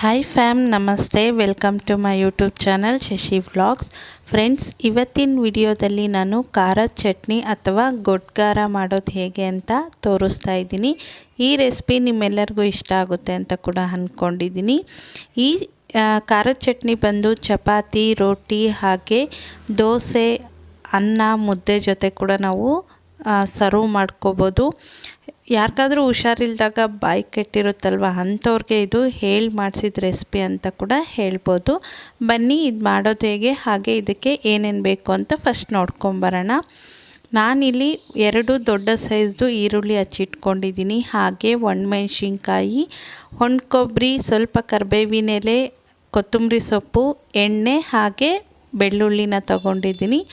Hi fam ನಮಸ್ತೆ welcome to my YouTube channel Shashi vlogs friends ಇವತ್ತಿನ ವಿಡಿಯೋದಲ್ಲಿ ನಾನು ಖಾರದ ಚಟ್ನಿ ಅಥವಾ ಗೊಡ್ಗಾರ ಮಾಡೋದು ಹೇಗೆ ಅಂತ ತೋರಿಸ್ತಾ ಇದ್ದೀನಿ. ಈ ರೆಸಿಪಿ ನಿಮ್ಮೆಲ್ಲರಿಗೂ ಇಷ್ಟ ಆಗುತ್ತೆ ಅಂತ ಕೂಡ ಅಂದ್ಕೊಂಡಿದ್ದೀನಿ ಈ ಖಾರದ ಚಟ್ನಿ ಬಂದು ಚಪಾತಿ, ರೋಟಿ ಹಾಗೆ ದೋಸೆ, ಅನ್ನ, ಮುದ್ದೆ ಜೊತೆ ಕೂಡ ನಾವು ಸರ್ವ್ ಮಾಡ್ಕೋಬೋದು. ಯಾರಿಗಾದ್ರೂ ಹುಷಾರಿಲ್ದಾಗ ಬಾಯಿ ಕೆಟ್ಟಿರುತ್ತಲ್ವ? ಅಂಥವ್ರಿಗೆ ಇದು ಹೇಳಿ ಮಾಡಿಸಿದ ರೆಸಿಪಿ ಅಂತ ಕೂಡ ಹೇಳ್ಬೋದು. ಬನ್ನಿ, ಇದು ಮಾಡೋದು ಹೇಗೆ? ಹಾಗೆ ಇದಕ್ಕೆ ಏನೇನು ಬೇಕು ಅಂತ ಫಸ್ಟ್ ನೋಡ್ಕೊಂಬರೋಣ. ನಾನಿಲ್ಲಿ ಎರಡು ದೊಡ್ಡ ಸೈಜ್ದು ಈರುಳ್ಳಿ ಹಚ್ಚಿಟ್ಕೊಂಡಿದ್ದೀನಿ ಹಾಗೆ ಒಣಮೆಣ್ಸಿನ್ಕಾಯಿ ಒಣ ಕೊಬ್ಬರಿ ಸ್ವಲ್ಪ ಕರಿಬೇವಿನೆಲೆ ಕೊತ್ತಂಬರಿ ಸೊಪ್ಪು, ಎಣ್ಣೆ ಹಾಗೆ ಬೆಳ್ಳುಳ್ಳಿನ ತಗೊಂಡಿದ್ದೀನಿ.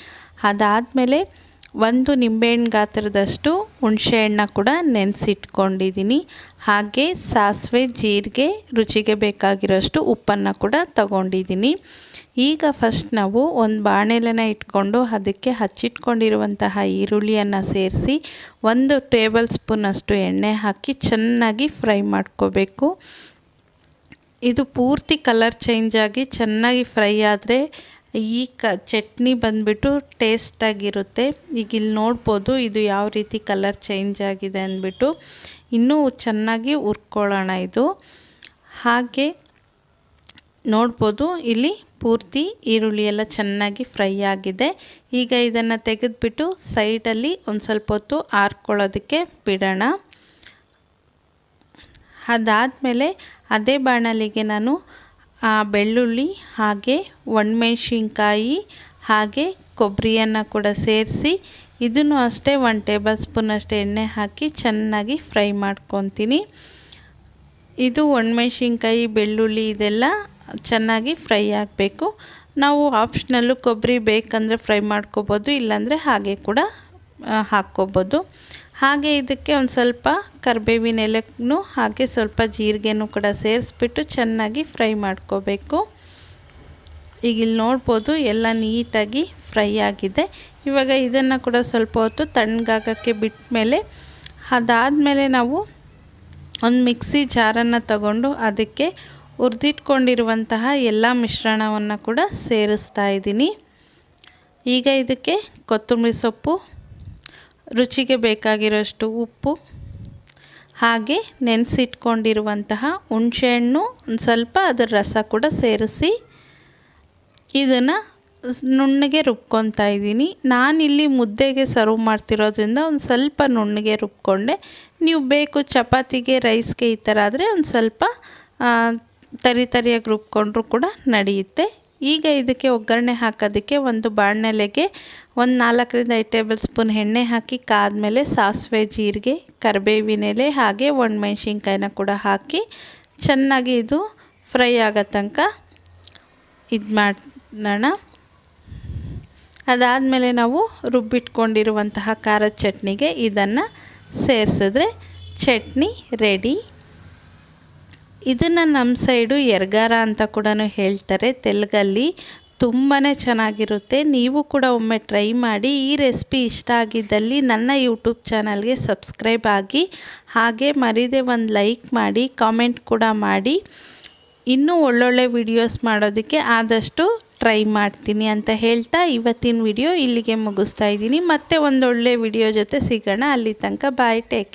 ಅದಾದಮೇಲೆ ಒಂದು ನಿಂಬೆಹಣ್ಣು ಗಾತ್ರದಷ್ಟು ಹುಣಸೆಹಣ್ಣ ಕೂಡ ನೆನೆಸಿಟ್ಕೊಂಡಿದ್ದೀನಿ. ಹಾಗೆ ಸಾಸಿವೆ, ಜೀರಿಗೆ, ರುಚಿಗೆ ಬೇಕಾಗಿರೋಷ್ಟು ಉಪ್ಪನ್ನು ಕೂಡ ತಗೊಂಡಿದ್ದೀನಿ. ಈಗ ಫಸ್ಟ್ ನಾವು ಒಂದು ಬಾಣಲೆನ ಇಟ್ಕೊಂಡು ಅದಕ್ಕೆ ಹಚ್ಚಿಟ್ಕೊಂಡಿರುವಂತಹ ಈರುಳ್ಳಿಯನ್ನು ಸೇರಿಸಿ ಒಂದು ಟೇಬಲ್ ಸ್ಪೂನಷ್ಟು ಎಣ್ಣೆ ಹಾಕಿ ಚೆನ್ನಾಗಿ ಫ್ರೈ ಮಾಡ್ಕೋಬೇಕು. ಇದು ಪೂರ್ತಿ ಕಲರ್ ಚೇಂಜ್ ಆಗಿ ಚೆನ್ನಾಗಿ ಫ್ರೈ ಆದರೆ ಈ ಕ ಚಟ್ನಿ ಬಂದುಬಿಟ್ಟು ಟೇಸ್ಟಾಗಿರುತ್ತೆ. ಈಗ ಇಲ್ಲಿ ನೋಡ್ಬೋದು ಇದು ಯಾವ ರೀತಿ ಕಲರ್ ಚೇಂಜ್ ಆಗಿದೆ ಅಂದ್ಬಿಟ್ಟು. ಇನ್ನೂ ಚೆನ್ನಾಗಿ ಹುರ್ಕೊಳ್ಳೋಣ ಇದು. ಹಾಗೆ ನೋಡ್ಬೋದು ಇಲ್ಲಿ ಪೂರ್ತಿ ಈರುಳ್ಳಿ ಎಲ್ಲ ಚೆನ್ನಾಗಿ ಫ್ರೈ ಆಗಿದೆ. ಈಗ ಇದನ್ನು ತೆಗೆದುಬಿಟ್ಟು ಸೈಡಲ್ಲಿ ಒಂದು ಸ್ವಲ್ಪ ಹೊತ್ತು ಆರ್ಕೊಳ್ಳೋದಕ್ಕೆ ಬಿಡೋಣ. ಅದಾದಮೇಲೆ ಅದೇ ಬಾಣಲಿಗೆ ನಾನು ಬೆಳ್ಳುಳ್ಳಿ ಹಾಗೆ ಒಣಮೆಣ್ಸಿನ್ಕಾಯಿ ಹಾಗೆ ಕೊಬ್ಬರಿಯನ್ನು ಕೂಡ ಸೇರಿಸಿ ಇದನ್ನು ಅಷ್ಟೇ ಒನ್ ಟೇಬಲ್ ಸ್ಪೂನಷ್ಟು ಎಣ್ಣೆ ಹಾಕಿ ಚೆನ್ನಾಗಿ ಫ್ರೈ ಮಾಡ್ಕೊತೀನಿ. ಇದು ಒಣಮೆಣ್ಸಿನ್ಕಾಯಿ, ಬೆಳ್ಳುಳ್ಳಿ ಇದೆಲ್ಲ ಚೆನ್ನಾಗಿ ಫ್ರೈ ಆಗಬೇಕು. ನಾವು ಆಪ್ಷನಲ್ಲು ಕೊಬ್ಬರಿ ಬೇಕಂದರೆ ಫ್ರೈ ಮಾಡ್ಕೋಬೋದು, ಇಲ್ಲಾಂದರೆ ಹಾಗೆ ಕೂಡ ಹಾಕ್ಕೋಬೋದು. ಹಾಗೆ ಇದಕ್ಕೆ ಒಂದು ಸ್ವಲ್ಪ ಕರಿಬೇವಿನ ಎಲೆನೂ ಹಾಗೆ ಸ್ವಲ್ಪ ಜೀರಿಗೆನೂ ಕೂಡ ಸೇರಿಸ್ಬಿಟ್ಟು ಚೆನ್ನಾಗಿ ಫ್ರೈ ಮಾಡ್ಕೋಬೇಕು. ಈಗ ಇಲ್ಲಿ ನೋಡ್ಬೋದು ಎಲ್ಲ ನೀಟಾಗಿ ಫ್ರೈ ಆಗಿದೆ. ಇವಾಗ ಇದನ್ನು ಕೂಡ ಸ್ವಲ್ಪ ಹೊತ್ತು ತಣ್ಣಗಾಗೋಕ್ಕೆ ಬಿಟ್ಟ ಮೇಲೆ ಅದಾದಮೇಲೆ ನಾವು ಒಂದು ಮಿಕ್ಸಿ ಜಾರನ್ನು ತಗೊಂಡು ಅದಕ್ಕೆ ಹುರಿದಿಟ್ಕೊಂಡಿರುವಂತಹ ಎಲ್ಲ ಮಿಶ್ರಣವನ್ನು ಕೂಡ ಸೇರಿಸ್ತಾ ಇದ್ದೀನಿ. ಈಗ ಇದಕ್ಕೆ ಕೊತ್ತಂಬರಿ ಸೊಪ್ಪು ರುಚಿಗೆ ಬೇಕಾಗಿರೋಷ್ಟು ಉಪ್ಪು, ಹಾಗೆ ನೆನೆಸಿಟ್ಕೊಂಡಿರುವಂತಹ ಹುಣಸೆಹಣ್ಣು, ಒಂದು ಸ್ವಲ್ಪ ಅದರ ರಸ ಕೂಡ ಸೇರಿಸಿ ಇದನ್ನು ನುಣ್ಣಗೆ ರುಬ್ಕೊತಾ ಇದ್ದೀನಿ. ನಾನಿಲ್ಲಿ ಮುದ್ದೆಗೆ ಸರ್ವ್ ಮಾಡ್ತಿರೋದ್ರಿಂದ ಒಂದು ಸ್ವಲ್ಪ ನುಣ್ಣಗೆ ರುಬ್ಕೊಂಡೆ. ನೀವು ಬೇಕು ಚಪಾತಿಗೆ ರೈಸ್ಗೆ ಈ ಥರ ಆದರೆ ಒಂದು ಸ್ವಲ್ಪ ತರಿ ತರಿಯಾಗಿ ರುಬ್ಕೊಂಡ್ರೂ ಕೂಡ ನಡೆಯುತ್ತೆ. ಈಗ ಇದಕ್ಕೆ ಒಗ್ಗರಣೆ ಹಾಕೋದಕ್ಕೆ ಒಂದು ಬಾಣಲೆಗೆ ಒಂದು ನಾಲ್ಕರಿಂದ ಐದು ಟೇಬಲ್ ಸ್ಪೂನ್ ಎಣ್ಣೆ ಹಾಕಿ ಕಾದ್ಮೇಲೆ ಸಾಸಿವೆ, ಜೀರಿಗೆ, ಕರಿಬೇವಿನ ಎಲೆ ಹಾಗೆ ಒಣಮೆಣ್ಸಿನ್ಕಾಯಿನ ಕೂಡ ಹಾಕಿ ಚೆನ್ನಾಗಿ ಇದು ಫ್ರೈ ಆಗೋ ತನಕ ಇದು ಮಾಡೋಣ. ಅದಾದಮೇಲೆ ನಾವು ರುಬ್ಬಿಟ್ಕೊಂಡಿರುವಂತಹ ಖಾರದ ಚಟ್ನಿಗೆ ಇದನ್ನು ಸೇರಿಸಿದ್ರೆ ಚಟ್ನಿ ರೆಡಿ. ಇದನ್ನು ನಮ್ಮ ಸೈಡು ಎರ್ಗಾರ ಅಂತ ಕೂಡ ಹೇಳ್ತಾರೆ. ತೆಲುಗಲ್ಲಿ ತುಂಬಾ ಚೆನ್ನಾಗಿರುತ್ತೆ. ನೀವು ಕೂಡ ಒಮ್ಮೆ ಟ್ರೈ ಮಾಡಿ. ಈ ರೆಸಿಪಿ ಇಷ್ಟ ಆಗಿದ್ದಲ್ಲಿ ನನ್ನ ಯೂಟ್ಯೂಬ್ ಚಾನಲ್ಗೆ ಸಬ್ಸ್ಕ್ರೈಬ್ ಆಗಿ, ಹಾಗೆ ಮರೀದೆ ಒಂದು ಲೈಕ್ ಮಾಡಿ, ಕಾಮೆಂಟ್ ಕೂಡ ಮಾಡಿ. ಇನ್ನೂ ಒಳ್ಳೊಳ್ಳೆ ವಿಡಿಯೋಸ್ ಮಾಡೋದಕ್ಕೆ ಆದಷ್ಟು ಟ್ರೈ ಮಾಡ್ತೀನಿ ಅಂತ ಹೇಳ್ತಾ ಇವತ್ತಿನ ವಿಡಿಯೋ ಇಲ್ಲಿಗೆ ಮುಗಿಸ್ತಾ ಇದ್ದೀನಿ. ಮತ್ತೆ ಒಂದೊಳ್ಳೆ ವಿಡಿಯೋ ಜೊತೆ ಸಿಗೋಣ. ಅಲ್ಲಿ ತನಕ ಬಾಯ್, ಟೇಕ್